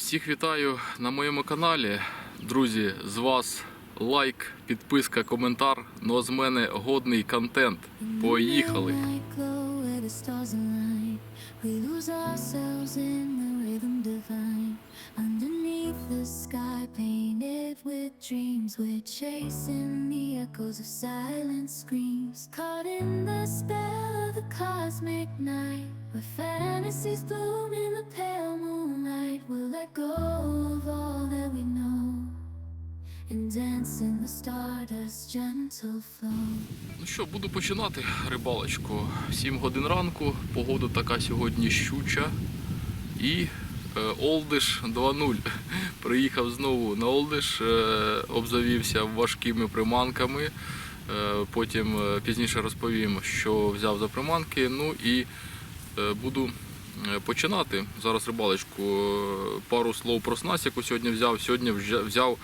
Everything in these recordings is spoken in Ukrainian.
Всіх вітаю на моєму каналі. Друзі, з вас лайк, підписка, коментар. Ну а з мене годний контент. Поїхали! We. Underneath the sky painted with dreams, we're chasing the cosmic night, where fantasies bloom in the pale moonlight. We'll let go of all that we know. And dance in the stardust gentle flow. Ну що, буду починати рибалочку. 7 годин ранку, погода така сьогодні щуча. І е, Олдиш 2.0. Приїхав знову на Олдиш, е, обзавівся важкими приманками. Е, потім пізніше розповім, що взяв за приманки. Ну і буду починати. Зараз рибалочку. Е, Пару слов про снасть, яку сьогодні взяв. Сьогодні взяв,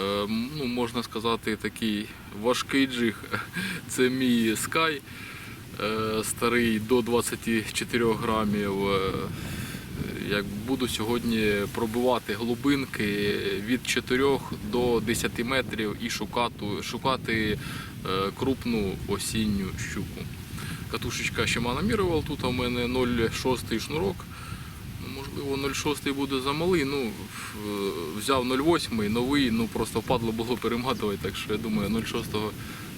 е, ну, можна сказати, такий важкий джиг. Це мій Sky е, старий до 24 грамів. Е, Як буду сьогодні пробивати глибинки від 4 до 10 метрів і шукати, шукати е, крупну осінню щуку. Катушечка Shimano Miraval, тут у мене 0,6 шнурок. Ну, Можливо, 0,6 буде замалий. Ну, взяв 0,8 новий, ну просто впадло було перематувати, так що я думаю, 0,6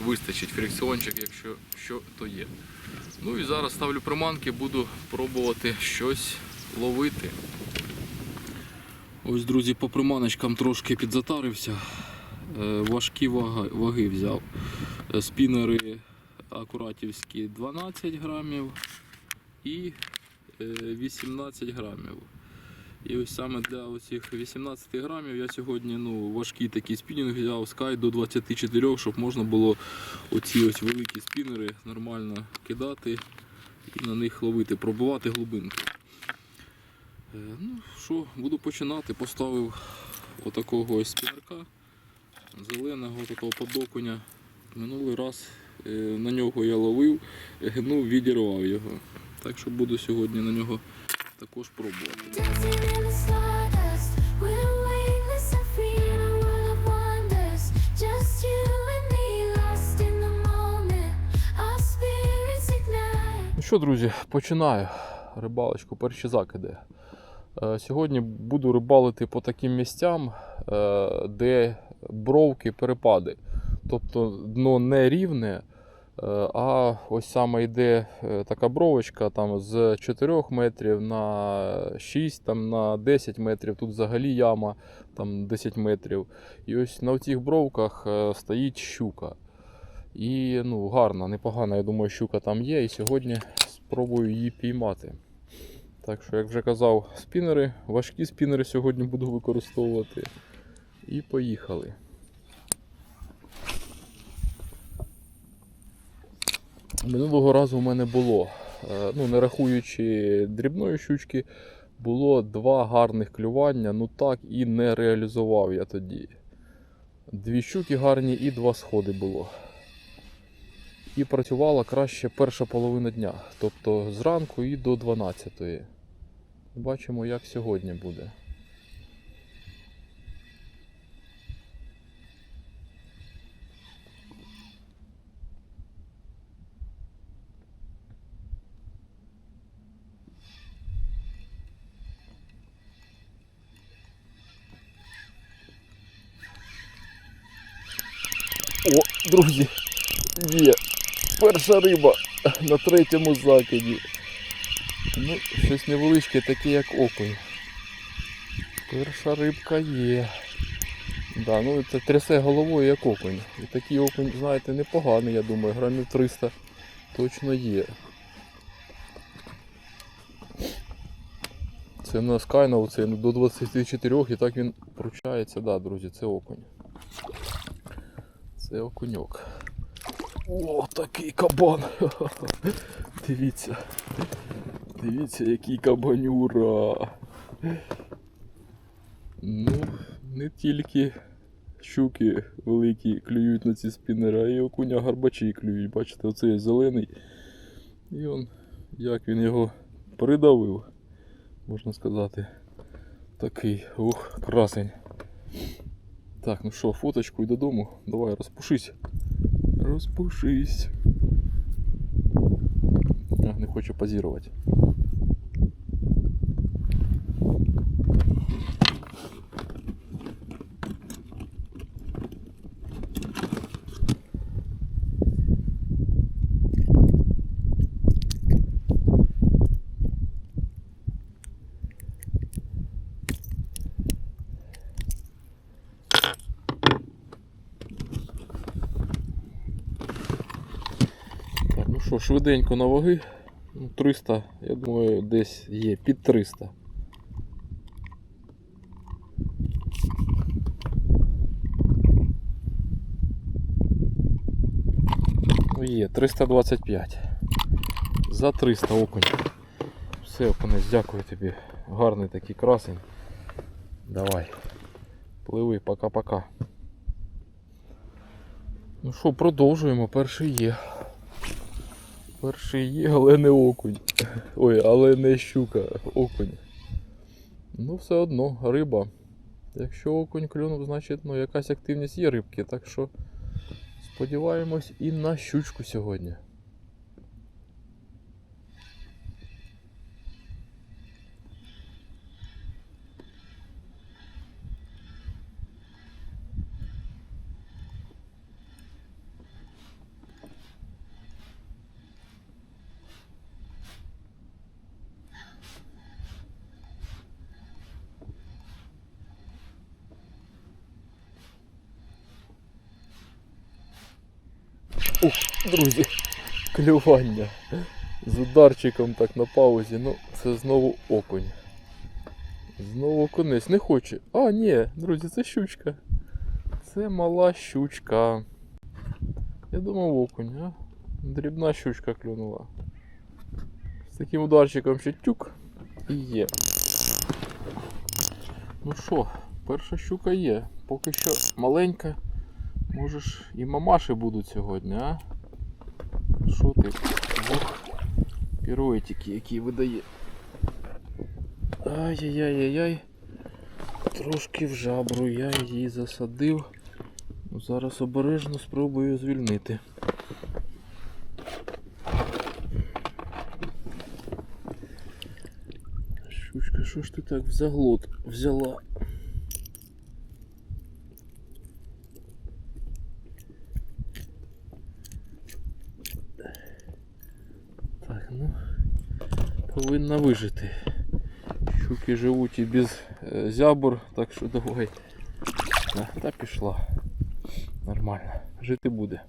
вистачить фрикціончик, якщо що, то є. Ну і зараз ставлю приманки, буду пробувати щось ловити. Ось, друзі, по приманочкам трошки підзатарився. Е, Важкі ваги взяв. Е, Спінери акуратівські 12 грамів і е, 18 грамів. І ось саме для оцих 18 грамів я сьогодні ну, важкий такий спінінг взяв Sky до 24, щоб можна було оці ось великі спінери нормально кидати і на них ловити, пробувати глибинки. Е, Ну що, буду починати. Поставив отакого ось спінерка зеленого такого подокуня. Минулий раз е, на нього я ловив, е, ну відірвав його. Так що буду сьогодні на нього також пробувати. Ну що, друзі, починаю рибалочку, перші закиди. Е, Сьогодні буду рибалити по таким місцям, е, де бровки перепади. Тобто дно не рівне, е, а ось саме йде е, така бровочка там, з 4 метрів на 6, там, на 10 метрів. Тут взагалі яма там, 10 метрів. І ось на цих бровках е, стоїть щука. І ну, гарна, непогана, я думаю, щука там є. І сьогодні спробую її піймати. Так що, як вже казав, спінери, важкі спінери сьогодні буду використовувати. І поїхали. Минулого разу в мене було, е, ну не рахуючи дрібної щучки, було два гарних клювання, ну так і не реалізував я тоді. Дві щуки гарні і два сходи було і працювала краще перша половина дня, тобто зранку і до 12. Бачимо, як сьогодні буде. О, друзі, є перша риба на третьому закиді. Ну, щось невеличке, таке як окунь. Перша рибка є. Да, ну це трясе головою як окунь. І такий окунь, знаєте, непоганий, я думаю, грамів 300 точно є. Це на скайнов, це до 24 і так він пручається. Да, друзі, це окунь. Це окуньок. О, такий кабан. Дивіться. Дивіться, який кабанюра. Ну, не тільки щуки великі клюють на ці спінери, а й окуня гарбачі клюють. Бачите, оцей зелений. І он, як він його придавив, можна сказати. Такий, ух, красень. Так, ну що, фоточку і додому. Давай, розпушись. Розпушись. А, не хочу позірувати. Так, ну що, швиденько на ваги. Ну, 300, я думаю, десь є під 300. Ну є, 325. За 300 окунь. Все, окунець, дякую тобі. Гарний такий красень. Давай. Пливи, пока-пока. Ну що, продовжуємо, перший є. Перший є, але не окунь. Ой, але не щука, окунь. Ну, все одно, риба. Якщо окунь клюнув, значить ну, якась активність є рибки. Так що сподіваємось і на щучку сьогодні. Ух, друзі, клювання. З ударчиком так на паузі. Ну, це знову окунь. Знову окунець. Не хоче. А, ні, друзі, це щучка. Це мала щучка. Я думав окунь, а? Дрібна щучка клюнула. З таким ударчиком ще тюк і є. Ну що, перша щука є. Поки що маленька. Можеш і мамаші будуть сьогодні, а? Що ти? Ох, піруетики, які видає. Ай-яй-яй-яй-яй. Трошки в жабру я її засадив. Ну, Зараз обережно спробую звільнити. Щучка, що ж ти так в заглот взяла? Так, ну повинна вижити. Щуки живуть і без е, зябр, так що давай. Да, та пішла. Нормально. Жити буде.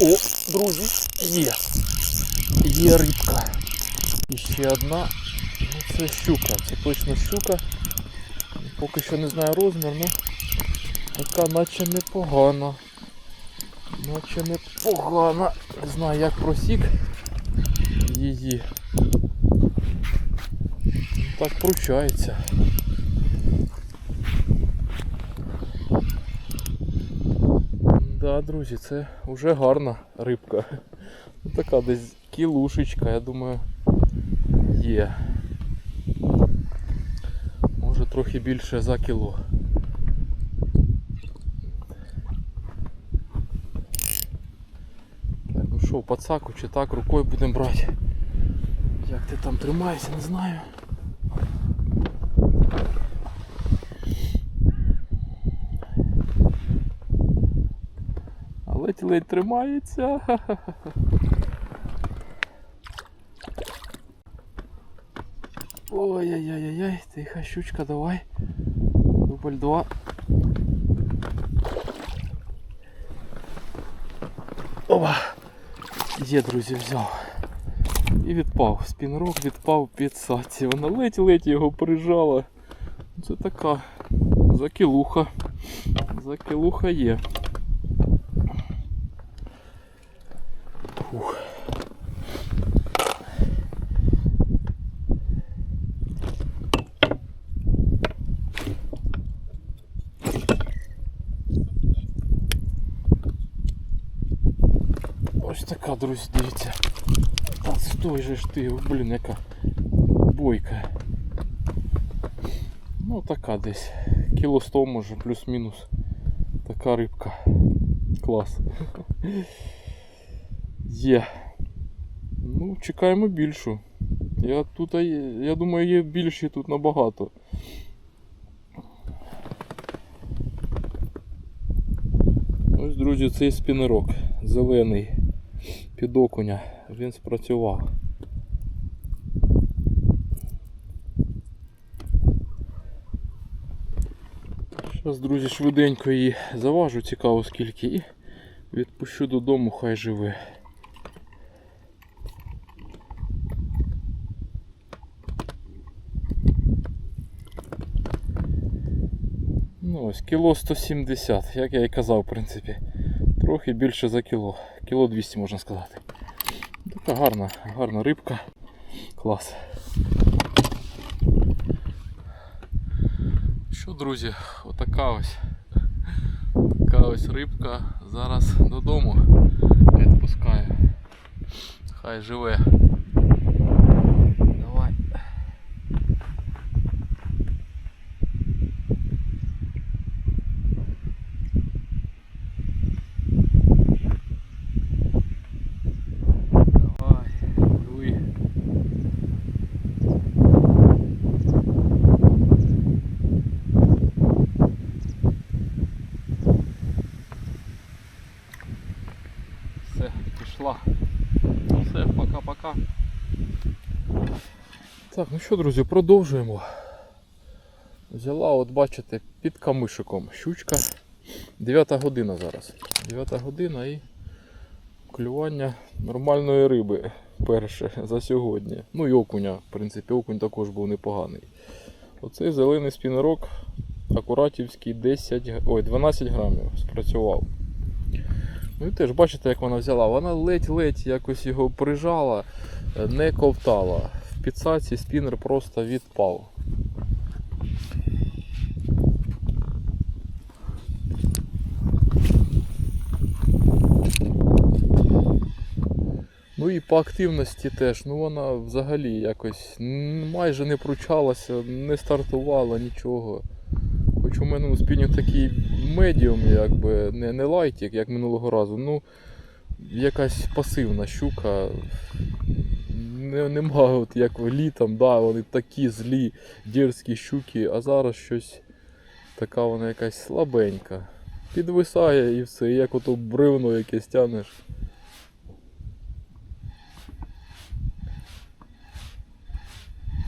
О, друзі, є. Є рибка. І ще одна. Ну це щука, це точно щука. Поки що не знаю розмір, ну така наче непогана. Наче непогана. Не знаю як просік її. Так пручається. Да, друзі, це вже гарна рибка. Така десь кілушечка, я думаю, є. Трохи більше за кіло. Так, ну що, пацаку чи так рукою будемо брати. Як ти там тримаєшся, не знаю. А ледь-ледь тримається. Ой-ой-ой-ой, тихо, щучка, давай. Дубль два. Опа! Є, друзі, взяв. І відпав. Спінрок відпав під саці. Вона ледь-ледь його прижала. Це така закілуха. Закілуха є. Фух. Ось друзі, дивіться. Та стой же ж ти, блін, яка бойка. Ну така десь. Кіло 100 може, плюс-мінус. Така рибка. Клас. Є. Ну, чекаємо більшу. Я тут, я думаю, є більші тут набагато. Ось, друзі, цей спінерок зелений під окуня. Він спрацював. Зараз, друзі, швиденько її заважу, цікаво скільки, і відпущу додому, хай живе. Ну ось, кіло 170, як я і казав, в принципі. Трохи більше за кіло. Кіло 200 можна сказати. Така гарна, гарна рибка. Клас. Що, друзі, отака ось. Така ось рибка. Зараз додому відпускаю. Хай живе. Давай. Давай, дуй. Все, пішла. Все, пока-пока. Так, ну що, друзі, продовжуємо. Взяла, от бачите, під камишиком щучка. 9 година зараз. 9 година і клювання нормальної риби перше за сьогодні. Ну і окуня, в принципі, окунь також був непоганий. Оцей зелений спінерок акуратівський 10, ой, 12 грамів спрацював. Ну і теж бачите, як вона взяла. Вона ледь-ледь якось його прижала, е, не ковтала. В підсаці спінер просто відпав. Ну і по активності теж, ну вона взагалі якось майже не пручалася, не стартувала нічого. Хоч у мене ну, спінінг такий медіум, якби не, не лайтік, як минулого разу. Ну, якась пасивна щука. Не, нема, от як літом, да, вони такі злі, дерзкі щуки, а зараз щось така вона якась слабенька. Підвисає і все, як ото бревно якесь тянеш.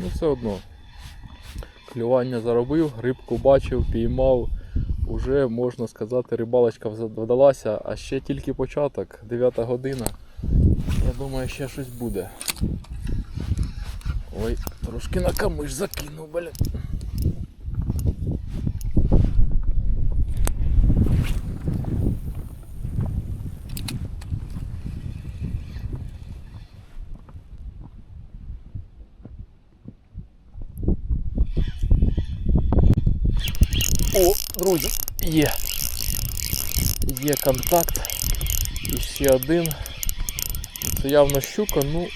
Ну все одно. Клювання заробив, рибку бачив, піймав. Уже можна сказати, рибалочка вдалася, а ще тільки початок, 9 година. Я думаю, ще щось буде. Ой, трошки на камиш закинув, блядь. О, друзі, є. Є контакт. І ще один. Це явно щука, ну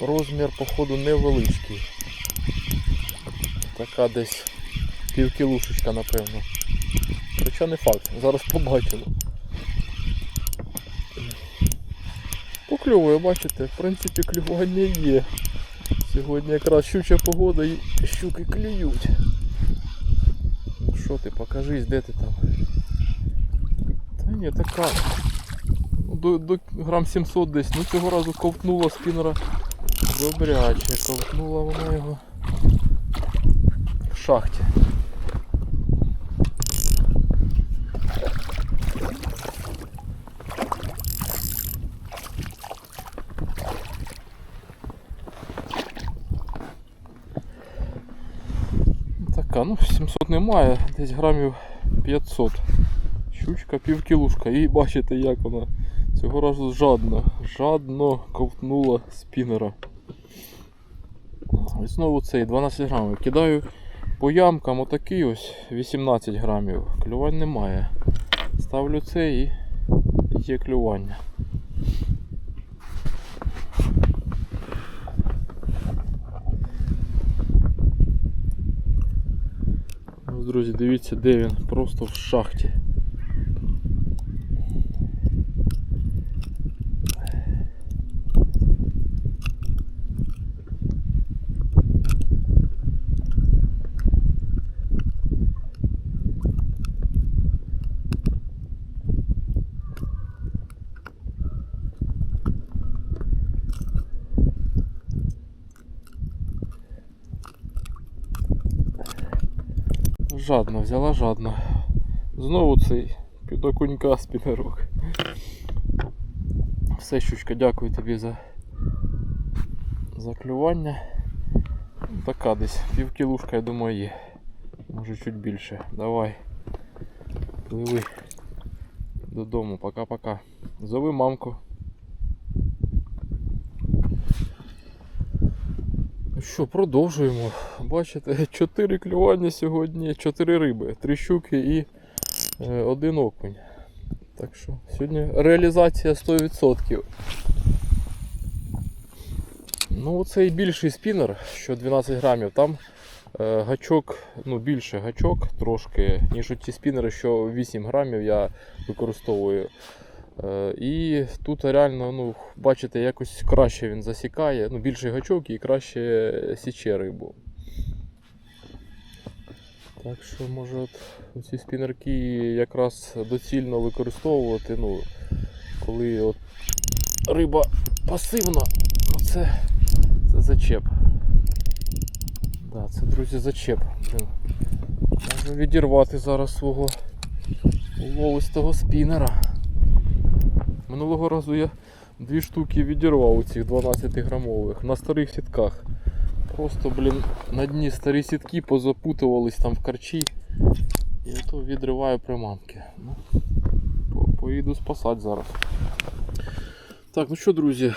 розмір, походу, невеличкий. Така десь півкілушечка, напевно. Хоча не факт, зараз побачимо. Покльовує, бачите, в принципі клювання є. Сьогодні якраз щуча погода і щуки клюють. Ну що ти, покажись, де ти там? Та ні, така. До, до грам 700 десь. Ну цього разу ковтнула спінера добряче. Ковтнула вона його в шахті. Така, ну 700 немає, десь грамів 500. Щучка півкілушка. І бачите, як вона Цього разу жадно, жадно ковтнула спінера. І знову цей 12 грамів. Кидаю по ямкам отакий ось 18 грамів. Клювань немає. Ставлю цей і є клювання. Ну, друзі, дивіться, де він, просто в шахті. Жадно, взяла жадно. Знову цей підокунька спінерок. Все, щучка, дякую тобі за, за клювання. Така десь півкілушка, я думаю, є. Може чуть більше. Давай. Пливи додому. Пока-пока. Зови мамку. Ну Що, продовжуємо. Бачите, 4 клювання сьогодні, 4 риби, 3 щуки і е, один окунь. Так що сьогодні реалізація 100%. Ну, оцей більший спінер, що 12 грамів, там е, гачок, ну більше гачок трошки, ніж ті спінери, що 8 грамів я використовую. Е, І тут реально, ну, бачите, якось краще він засікає, ну, більший гачок і краще січе рибу. Так що, може, ці спінерки якраз доцільно використовувати, ну, коли от риба пасивна, ну це, це зачеп. Да, це, друзі, зачеп. Можу відірвати зараз свого уловистого спінера. Минулого разу я дві штуки відірвав у цих 12 грамових на старих сітках. Просто, блін, на дні старі сітки позапутувались там в карчі. І ото відриваю приманки. Ну, по- поїду спасати зараз. Так, ну що, друзі,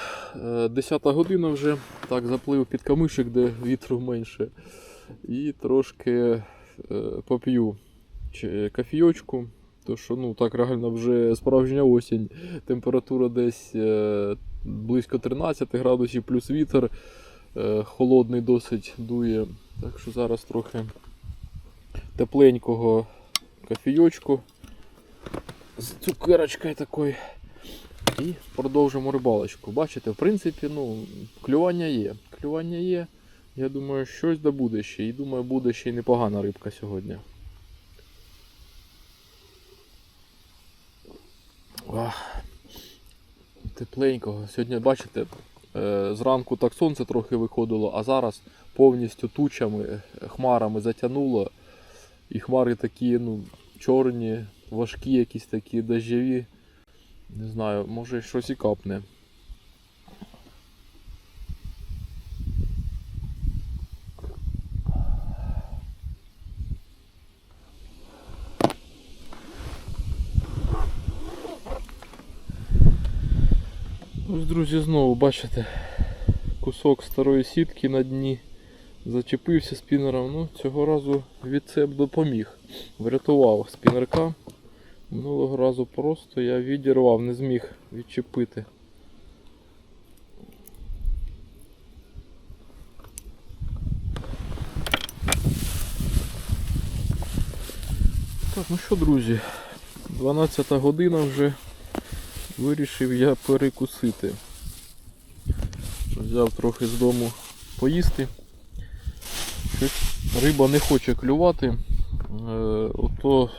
10 година вже. Так, заплив під камишик, де вітру менше. І трошки е, поп'ю кофійочку. То що ну так реально вже справжня осінь. Температура десь е, близько 13 градусів, плюс вітер е, холодний досить дує. Так що зараз трохи тепленького кофійочку з цукерочкою такою. І продовжимо рибалочку. Бачите, в принципі, ну, клювання є. Клювання є. Я думаю, щось да буде ще. І думаю, буде ще й непогана рибка сьогодні. Ах, тепленького. Сьогодні, бачите, е, зранку так сонце трохи виходило, а зараз повністю тучами, е, хмарами затягнуло. І хмари такі, ну, чорні, важкі, якісь такі дождєві. Не знаю, може щось і капне. Ось, друзі, знову бачите, кусок старої сітки на дні. Зачепився спінером. Ну, цього разу відцеп допоміг. Врятував спінерка. Минулого разу просто я відірвав, не зміг відчепити. Так, ну що, друзі, 12 година вже вирішив я перекусити. Взяв трохи з дому поїсти. Щось риба не хоче клювати. Е, ото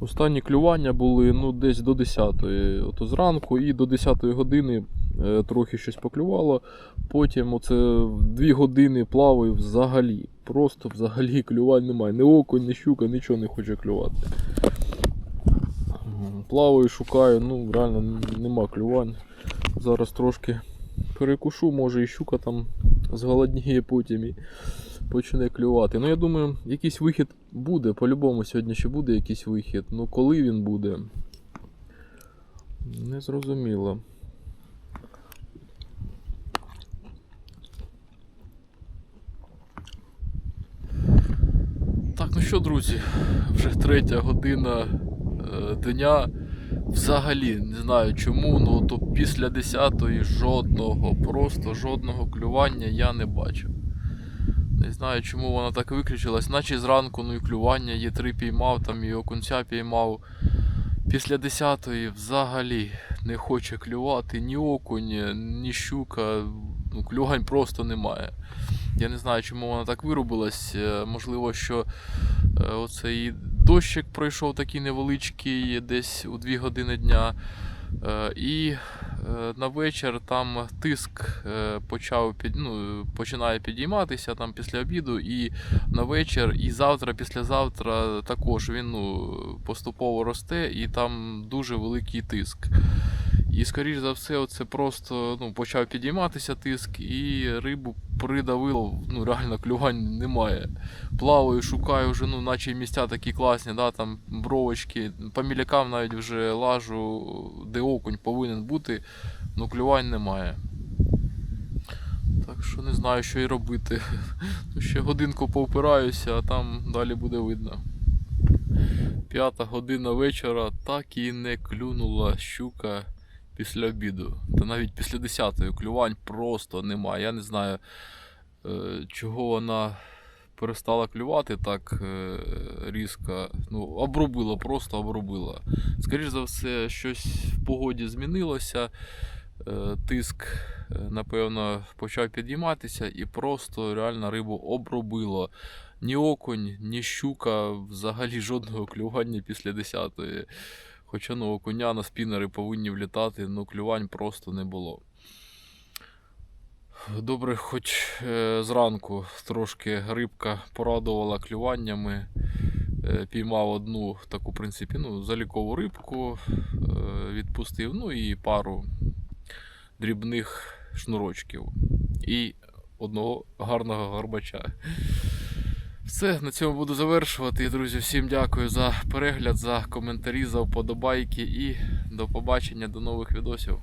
останні клювання були ну, десь до 10-ї. Ото зранку і до 10-ї години е, трохи щось поклювало. Потім оце 2 години плаваю взагалі. Просто взагалі клювань немає. Ні окунь, ні щука, нічого не хоче клювати. Плаваю, шукаю, ну реально нема клювань. Зараз трошки перекушу, може і щука там зголодніє потім і почне клювати. Ну я думаю, якийсь вихід буде. По-любому сьогодні ще буде якийсь вихід. Ну коли він буде, не зрозуміло. Так, ну що, друзі, вже третя година е, дня. Взагалі не знаю чому, ну то після 10-ї жодного, просто жодного клювання я не бачив. Не знаю, чому вона так виключилась. Наче зранку, ну і клювання є три піймав, там і окунця піймав. Після 10-ї взагалі не хоче клювати ні окунь, ні щука. Ну, клювань просто немає. Я не знаю, чому вона так вирубилась. Е, Можливо, що е, оцей дощик пройшов такий невеличкий, десь у 2 години дня. Е, І на вечір там тиск е, почав під, ну, починає підійматися там після обіду, і на вечір, і завтра, післязавтра також він ну, поступово росте, і там дуже великий тиск. І, скоріш за все, це просто ну, почав підійматися тиск, і рибу придавило, ну реально клювань немає. Плаваю, шукаю вже, ну, наче місця такі класні, да, там бровочки. По мілякам навіть вже лажу, де окунь повинен бути, ну клювань немає. Так що не знаю, що і робити. Ну, ще годинку повпираюся, а там далі буде видно. П'ята година вечора так і не клюнула щука після обіду. Та навіть після 10-ї клювань просто немає. Я не знаю, е, чого вона перестала клювати так е, різко. Ну, обробила, просто обробила. Скоріше за все, щось в погоді змінилося. Е, Тиск, е, напевно, почав підійматися і просто реально рибу обробило. Ні окунь, ні щука, взагалі жодного клювання після 10-ї. Хоча ну, окуня на спінери повинні влітати, ну клювань просто не було. Добре, хоч е, зранку трошки рибка порадувала клюваннями. Піймав одну таку, в принципі, ну, залікову рибку, відпустив, ну і пару дрібних шнурочків. І одного гарного гарбача. Все, на цьому буду завершувати. Друзі, всім дякую за перегляд, за коментарі, за вподобайки і до побачення, до нових відосів.